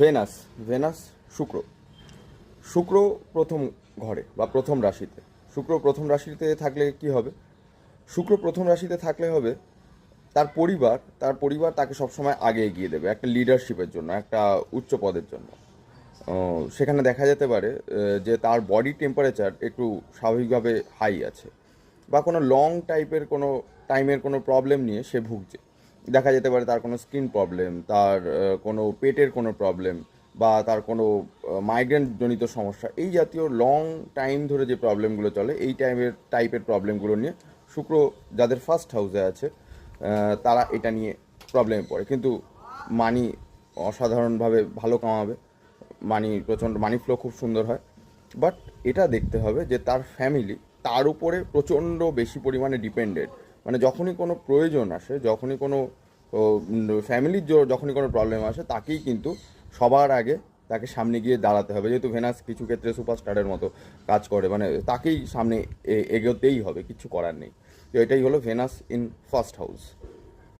Venous venous শুক্র। শুক্র প্রথম ঘরে বা প্রথম রাশিতে। শুক্র প্রথম রাশিতে থাকলে কি হবে? শুক্র প্রথম রাশিতে থাকলে হবে তার পরিবার তার পরিবার তাকে সবসময় আগে এগিয়ে দেবে, একটা লিডারশিপের জন্য, একটা উচ্চ পদের জন্য। সেখানে দেখা যেতে পারে যে তার বডি টেম্পারেচার একটু স্বাভাবিকভাবে হাই আছে বা কোনো লং টাইপের কোনো টাইমের কোনো প্রবলেম নিয়ে সে ভুগছে। দেখা যেতে পারে তার কোনো স্কিন প্রবলেম, তার কোনো পেটের কোনো প্রবলেম বা তার কোনো মাইগ্রেন জনিত সমস্যা, এই জাতীয় লং টাইম ধরে যে প্রবলেমগুলো চলে, এই টাইমের টাইপের প্রবলেমগুলো নিয়ে শুক্র যাদের ফার্স্ট হাউসে আছে তারা এটা নিয়ে প্রবলেমে পড়ে। কিন্তু মানি অসাধারণভাবে ভালো কামাবে, মানি প্রচণ্ড, মানি ফ্লো খুব সুন্দর হয় বাট এটা দেখতে হবে যে তার ফ্যামিলি তার উপরে প্রচণ্ড বেশি পরিমাণে ডিপেন্ডেড মানে যখনই কোনো প্রয়োজন আসে, যখনই কোনো ফ্যামিলির যখনই কোনো প্রবলেম আসে, তাকেই কিন্তু সবার আগে তাকে সামনে গিয়ে দাঁড়াতে হবে। যেহেতু ভেনাস কিছু ক্ষেত্রে সুপারস্টারের মতো কাজ করে মানে তাকেই সামনে এগোতেই হবে, কিছু করার নেই। তো এটাই হলো ভেনাস ইন ফার্স্ট হাউস